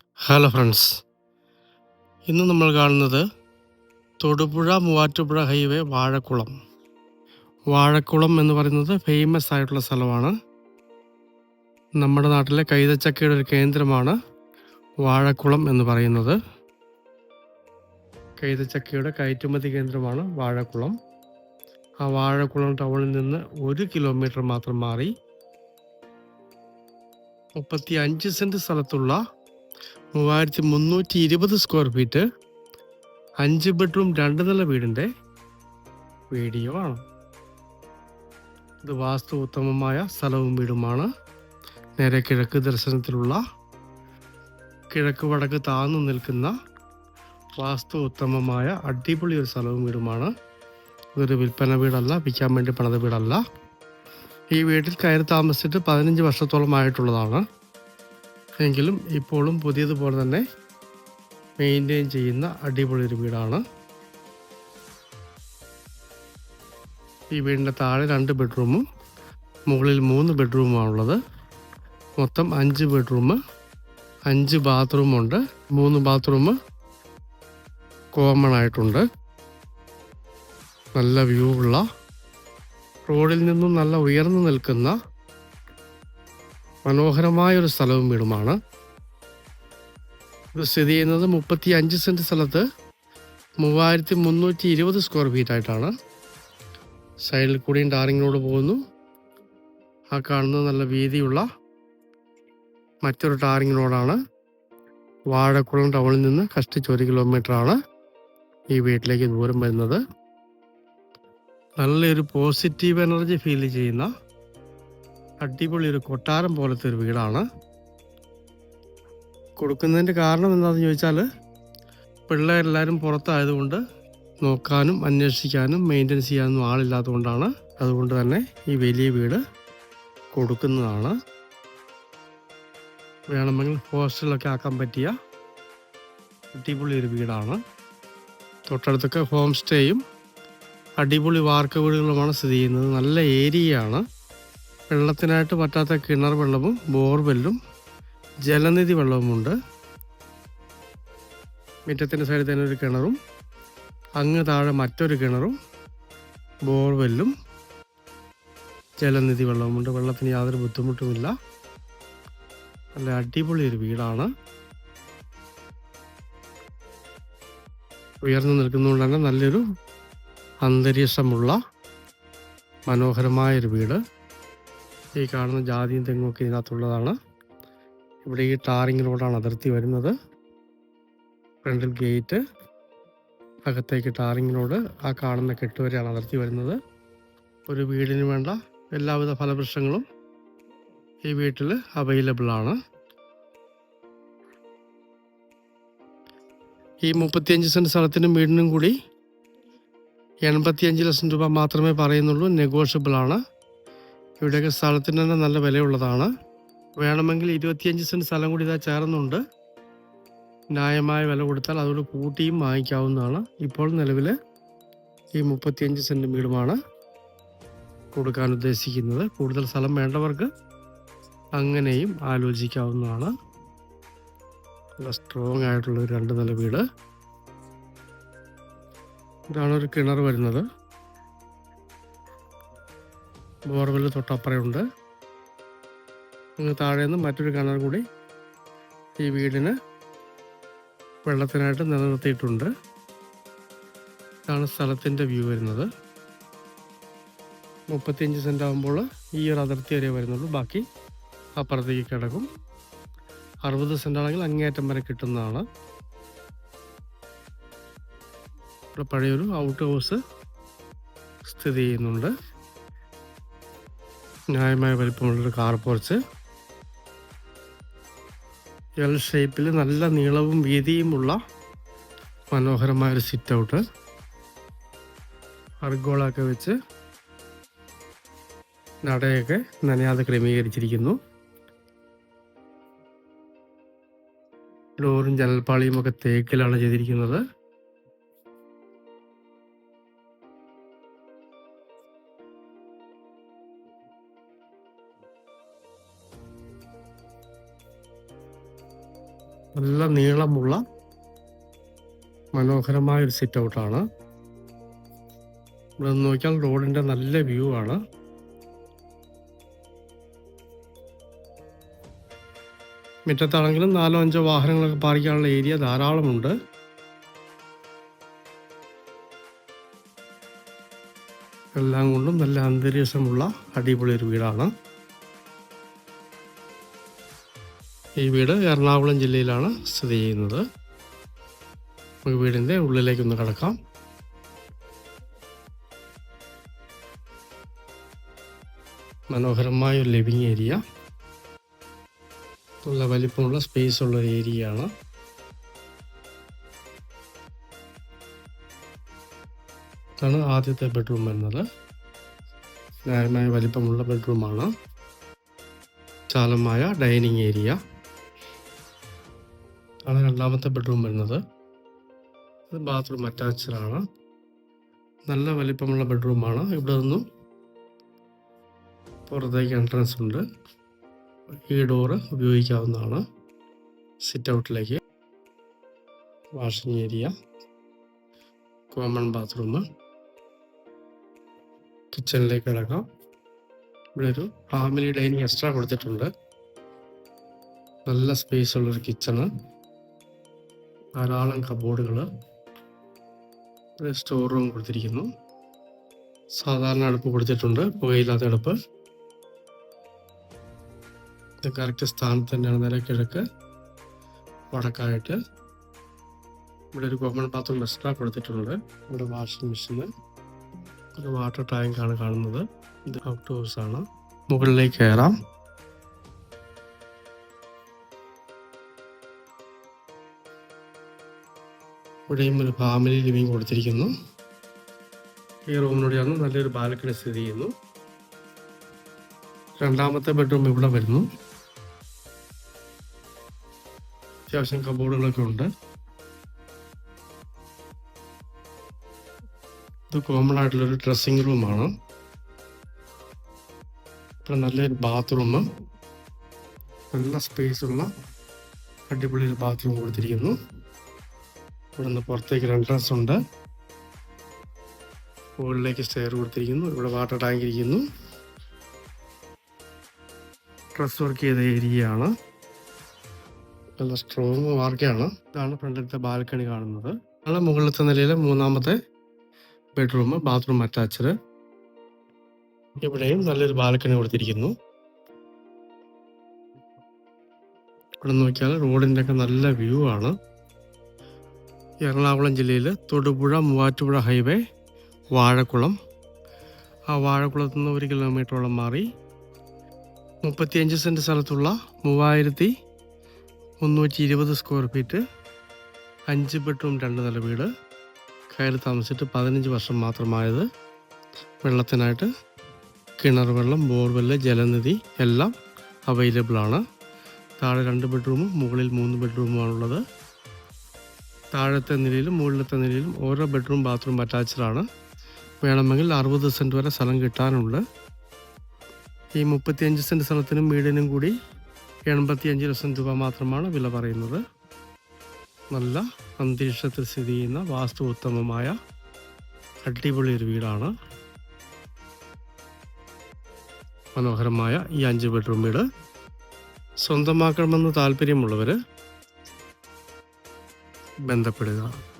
Hello friends. ഇന്ന് നമ്മൾ കാണുന്നത് തൊടുപുഴ മൂവാറ്റുപുഴ ഹൈവേ വാഴക്കുളം. വാഴക്കുളം എന്ന് പറയുന്നത് ഫേമസ് ആയിട്ടുള്ള സ്ഥലമാണ്. നമ്മുടെ നാട്ടിലെ കൈതച്ചക്കയുടെ ഒരു കേന്ദ്രമാണ് വാഴക്കുളം എന്ന് പറയുന്നത്. കൈതച്ചക്കയുടെ കയറ്റുമതി കേന്ദ്രമാണ് വാഴക്കുളം. ആ വാഴക്കുളം ടൗണിൽ നിന്ന് ഒരു കിലോമീറ്റർ മാത്രം മാറി മുപ്പത്തി അഞ്ച് സെന്റ് സ്ഥലത്തുള്ള മൂവായിരത്തി മുന്നൂറ്റി ഇരുപത് സ്ക്വയർ ഫീറ്റ് അഞ്ച് ബെഡ്റൂം രണ്ട് നില വീടിന്റെ വീഡിയോ ആണ്. ഇത് വാസ്തു ഉത്തമമായ സ്ഥലവും വീടുമാണ്. നേരെ കിഴക്ക് ദർശനത്തിലുള്ള കിഴക്ക് വടക്ക് താന്നു നിൽക്കുന്ന വാസ്തു ഉത്തമമായ അടിപൊളി ഒരു സ്ഥലവും വീടുമാണ്. ഇതൊരു വിൽപ്പന വീടല്ല വിൽക്കാൻ വേണ്ടി പണിത വീടല്ല. ഈ വീട്ടിൽ കയറി താമസിച്ചിട്ട് പതിനഞ്ച് വർഷത്തോളമായിട്ടുള്ളതാണ്. എങ്കിലും ഇപ്പോഴും പുതിയതുപോലെ തന്നെ മെയിന്റെയിൻ ചെയ്യുന്ന അടിപൊളി ഒരു വീടാണ്. ഈ വീടിന്റെ താഴെ രണ്ട് ബെഡ്റൂമും മുകളിൽ മൂന്ന് ബെഡ്റൂമാണുള്ളത് മൊത്തം അഞ്ച് ബെഡ്റൂം അഞ്ച് ബാത്റൂമുണ്ട് മൂന്ന് ബാത്റൂം കോമൺ ആയിട്ടുണ്ട്. നല്ല വ്യൂ ഉള്ള റോഡിൽ നിന്നും നല്ല ഉയർന്നു നിൽക്കുന്ന മനോഹരമായ ഒരു സ്ഥലവും വീടുമാണ്. ഇത് സ്ഥിതി ചെയ്യുന്നത് മുപ്പത്തി അഞ്ച് സെന്റ് സ്ഥലത്ത് മൂവായിരത്തി മുന്നൂറ്റി ഇരുപത് സ്ക്വയർ ഫീറ്റ് ആയിട്ടാണ് സൈഡിൽ കൂടിയും ടാറിംഗ് റോഡ് പോകുന്നു. ആ കാണുന്നത് നല്ല വീതിയുള്ള മറ്റൊരു ടാറിങ്ങിനോടാണ്. വാഴക്കുളം ടൗണിൽ നിന്ന് കഷ്ടിച്ച് ഒരു കിലോമീറ്റർ ആണ് ഈ വീട്ടിലേക്ക് ദൂരം വരുന്നത്. നല്ലൊരു പോസിറ്റീവ് എനർജി ഫീൽ ചെയ്യുന്ന അടിപൊളി ഒരു കൊട്ടാരം പോലത്തെ ഒരു വീടാണ്. കൊടുക്കുന്നതിന്റെ കാരണം എന്താണെന്ന് ചോദിച്ചാൽ പിള്ളേരെല്ലാവരും പുറത്തായതുകൊണ്ട് നോക്കാനും അന്വേഷിക്കാനും മെയിന്റെനൻസ് ചെയ്യാനൊന്നും ആളില്ലാത്തതുകൊണ്ടാണ് അതുകൊണ്ട് തന്നെ ഈ വലിയ വീട് കൊടുക്കുന്നതാണ്. വേണമെങ്കിൽ ഹോസ്റ്റലൊക്കെ ആക്കാൻ പറ്റിയ അടിപൊളി ഒരു വീടാണ്. തൊട്ടടുത്തൊക്കെ ഹോം സ്റ്റേയും അടിപൊളി വാർക്ക വീടുകളുമാണ് സ്ഥിതി ചെയ്യുന്നത്. നല്ല ഏരിയയാണ്. വെള്ളത്തിനായിട്ട് പറ്റാത്ത കിണർ വെള്ളവും ബോർവെല്ലും ജലനിധി വെള്ളവുമുണ്ട്. മുറ്റത്തിന്റെ സൈഡിൽ തന്നെ ഒരു കിണറും അങ്ങ് താഴെ മറ്റൊരു കിണറും ബോർവെല്ലും ജലനിധി വെള്ളവുമുണ്ട്. വെള്ളത്തിന് യാതൊരു ബുദ്ധിമുട്ടുമില്ല. നല്ല അടിപൊളി ഒരു വീടാണ്. ഉയർന്നു നിൽക്കുന്നതുകൊണ്ട് തന്നെ നല്ലൊരു അന്തരീക്ഷമുള്ള മനോഹരമായൊരു വീട്. ഈ കാണുന്ന ജാതിയും തെങ്ങുമൊക്കെ ഇതിനകത്തുള്ളതാണ്. ഇവിടെ ഈ ടാറിംഗ് റോഡാണ് അതിർത്തി വരുന്നത്. ഫ്രണ്ടിൽ ഗേറ്റ് അകത്തേക്ക് ടാറിംഗ് റോഡ് ആ കാണുന്ന കെട്ടുവരെയാണ് അതിർത്തി വരുന്നത്. ഒരു വീടിന് വേണ്ട എല്ലാവിധ ഫലവൃക്ഷങ്ങളും ഈ വീട്ടിൽ അവൈലബിൾ ആണ്. ഈ മുപ്പത്തിയഞ്ച് സെന്റ് സ്ഥലത്തിനും വീടിനും കൂടി എൺപത്തിയഞ്ച് ലക്ഷം രൂപ മാത്രമേ പറയുന്നുള്ളൂ നെഗോഷ്യബിൾ ആണ്. ഇവിടെയൊക്കെ സ്ഥലത്തിന് തന്നെ നല്ല വിലയുള്ളതാണ്. വേണമെങ്കിൽ ഇരുപത്തിയഞ്ച് സെന്റ് സ്ഥലം കൂടി ഇതാ ചേർന്നുണ്ട്. ന്യായമായ വില കൊടുത്താൽ അതോട് കൂട്ടിയും വാങ്ങിക്കാവുന്നതാണ്. ഇപ്പോൾ നിലവിൽ ഈ മുപ്പത്തിയഞ്ച് സെന്റ് വീടുമാണ് കൊടുക്കാൻ ഉദ്ദേശിക്കുന്നത്. കൂടുതൽ സ്ഥലം വേണ്ടവർക്ക് അങ്ങനെയും ആലോചിക്കാവുന്നതാണ്. നല്ല സ്ട്രോങ് ആയിട്ടുള്ള ഒരു രണ്ട് നില വീട്. ഇതാണ് ഒരു കിണർ വരുന്നത്. ബോർവെൽ തൊട്ടപ്പുറയുണ്ട്. അങ്ങ് താഴെ നിന്ന് മറ്റൊരു കിണർ കൂടി ഈ വീടിന് വെള്ളത്തിനായിട്ട് നിലനിർത്തിയിട്ടുണ്ട്. ഇതാണ് സ്ഥലത്തിന്റെ വ്യൂ വരുന്നത്. മുപ്പത്തിയഞ്ച് സെന്റ് ആകുമ്പോൾ ഈ ഒരു അതിർത്തി വരെ വരുന്നുള്ളൂ. ബാക്കി അപ്പുറത്തേക്ക് കിടക്കും. അറുപത് സെന്റ് ആണെങ്കിൽ അങ്ങേയറ്റം വരെ കിട്ടുന്നതാണ്. ഇവിടെ പഴയൊരു ഔട്ട് ഹൗസ് സ്ഥിതി ചെയ്യുന്നുണ്ട്. ന്യായമായ വലിപ്പമുള്ളൊരു കാർ പോർച്ച് എൽ ഷേപ്പിൽ നല്ല നീളവും വീതിയുമുള്ള മനോഹരമായൊരു സിറ്റ് ഔട്ട് അർഗോളൊക്കെ വെച്ച് നടയൊക്കെ നനയാതെ ക്രമീകരിച്ചിരിക്കുന്നു. ഡോറും ജനൽപ്പാളിയും ഒക്കെ തേക്കിലാണ് ചെയ്തിരിക്കുന്നത്. നല്ല നീളമുള്ള മനോഹരമായ ഒരു സിറ്റ് ഔട്ടാണ് ഇവിടെ നോക്കിയാൽ റോഡിന്റെ നല്ല വ്യൂ ആണ്. മുറ്റത്താണെങ്കിലും നാലോ അഞ്ചോ വാഹനങ്ങളൊക്കെ പാർക്കാനുള്ള ഏരിയ ധാരാളമുണ്ട്. എല്ലാം കൊണ്ടും നല്ല അന്തരീക്ഷമുള്ള അടിപൊളി ഒരു വീടാണ്. ഈ വീട് എറണാകുളം ജില്ലയിലാണ് സ്ഥിതി ചെയ്യുന്നത്. നമുക്ക് വീടിന്റെ ഉള്ളിലേക്കൊന്ന് കിടക്കാം. മനോഹരമായ ഒരു ലിവിങ് ഏരിയ. നല്ല വലിപ്പമുള്ള സ്പേസ് ഉള്ള ഒരു ഏരിയയാണ്. ഇതാണ് ആദ്യത്തെ ബെഡ്റൂം വരുന്നത്. ന്യായമായ വലിപ്പമുള്ള ബെഡ്റൂമാണ്. വിശാലമായ ഡൈനിങ് ഏരിയ. ആണ് രണ്ടാമത്തെ ബെഡ്റൂം വരുന്നത്. അത് ബാത്റൂം ആണ്. നല്ല വലിപ്പമുള്ള ബെഡ്റൂമാണ് ഇവിടെ നിന്നും പുറത്തേക്ക് എൻട്രൻസ് ഉണ്ട്. ഈ ഡോറ് ഉപയോഗിക്കാവുന്നതാണ്. സിറ്റ് ഔട്ടിലേക്ക് വാഷിംഗ് ഏരിയ കോമൺ ബാത്റൂം കിച്ചണിലേക്ക് കിടക്കാം. ഇവിടെ ഒരു ഫാമിലി ഡൈനിങ് എക്സ്ട്രാ കൊടുത്തിട്ടുണ്ട്. നല്ല സ്പേസ് ഉള്ളൊരു കിച്ചണ് ധാരാളം കബോർഡുകൾ സ്റ്റോർ റൂം കൊടുത്തിരിക്കുന്നു. സാധാരണ അടുപ്പ് കൊടുത്തിട്ടുണ്ട്. പുകയില്ലാത്ത അടുപ്പ്. ഇത് കറക്റ്റ് സ്ഥാനത്ത് തന്നെയാണ് നില കിഴക്ക് വടക്കായിട്ട്. ഇവിടെ ഒരു കോമൺ ബാത്റൂം എക്സ്ട്രാ കൊടുത്തിട്ടുണ്ട്. ഇവിടെ വാഷിംഗ് മെഷീന് ഒരു വാട്ടർ ടാങ്ക് ആണ് കാണുന്നത്. ഇത് ഔട്ട് ഹൗസ് ആണ്. മുകളിലേക്ക് കയറാം. ഇവിടെയും ഒരു ഫാമിലി ലിവിങ് കൊടുത്തിരിക്കുന്നു. ഈ റൂമിനോടെയാണ് നല്ലൊരു ബാൽക്കണി സ്ഥിതി ചെയ്യുന്നു. രണ്ടാമത്തെ ബെഡ്റൂം ഇവിടെ വരുന്നു. അത്യാവശ്യം കബോർഡുകളൊക്കെ ഉണ്ട്. ഇത് കോമൺ ആയിട്ടുള്ളൊരു ഡ്രസ്സിംഗ് റൂമാണ് ഇപ്പം നല്ലൊരു ബാത്റൂം നല്ല സ്പേസ് ഉള്ള അടിപൊളി ഒരു ബാത്റൂം കൊടുത്തിരിക്കുന്നു. ഇവിടെ നിന്ന് പുറത്തേക്ക് ഒരു എൻട്രൻസ് ഉണ്ട്. മുകളിലേക്ക് സ്റ്റെയർ കൊടുത്തിരിക്കുന്നു. ഇവിടെ വാട്ടർ ടാങ്ക് ഇരിക്കുന്നു. ഡ്രസ് വർക്ക് ചെയ്ത ഏരിയ ആണ് നല്ല സ്ട്രോങ് വാർക്കയാണ് ഇതാണ് ഫ്രണ്ടിലത്തെ ബാൽക്കണി കാണുന്നത്. ആണ് മുകളിലത്തെ നിലയിലെ മൂന്നാമത്തെ ബെഡ്റൂം ബാത്റൂം അറ്റാച്ച്ഡ് ഇവിടെയും നല്ലൊരു ബാൽക്കണി കൊടുത്തിരിക്കുന്നു. ഇവിടെ നോക്കിയാൽ റോഡിന്റെ ഒക്കെ നല്ല വ്യൂ ആണ്. എറണാകുളം ജില്ലയിൽ തൊടുപുഴ മൂവാറ്റുപുഴ ഹൈവേ വാഴക്കുളം. ആ വാഴക്കുളത്തു നിന്ന് ഒരു കിലോമീറ്ററോളം മാറി മുപ്പത്തിയഞ്ച് സെന്റ് സ്ഥലത്തുള്ള മൂവായിരത്തി മുന്നൂറ്റി ഇരുപത് സ്ക്വയർ ഫീറ്റ് അഞ്ച് ബെഡ്റൂം രണ്ട് നില വീട് കയറി താമസിച്ചിട്ട് പതിനഞ്ച് വർഷം മാത്രമായത് വെള്ളത്തിനായിട്ട്. കിണർ വെള്ളം ബോർവെല്ല് ജലനിധി എല്ലാം അവൈലബിളാണ്. താഴെ രണ്ട് ബെഡ്റൂമും മുകളിൽ മൂന്ന് ബെഡ്റൂമുമാണുള്ളത്. താഴത്തെ നിലയിലും മുകളിലത്തെ നിലയിലും ഓരോ ബെഡ്റൂം ബാത്റൂം അറ്റാച്ച്ഡാണ് വേണമെങ്കിൽ അറുപത് സെന്റ് വരെ സ്ഥലം കിട്ടാനുണ്ട്. ഈ മുപ്പത്തിയഞ്ച് സെന്റ് സ്ഥലത്തിനും വീടിനും കൂടി എൺപത്തിയഞ്ച് ലക്ഷം രൂപ മാത്രമാണ് വില പറയുന്നത്. നല്ല അന്തരീക്ഷത്തിൽ സ്ഥിതി ചെയ്യുന്ന വാസ്തു ഉത്തമമായ അടിപൊളി ഒരു വീടാണ്. മനോഹരമായ ഈ അഞ്ച് ബെഡ്റൂം വീട്. സ്വന്തമാക്കണമെന്ന് താല്പര്യമുള്ളവർ ബന്ധപ്പെടുക.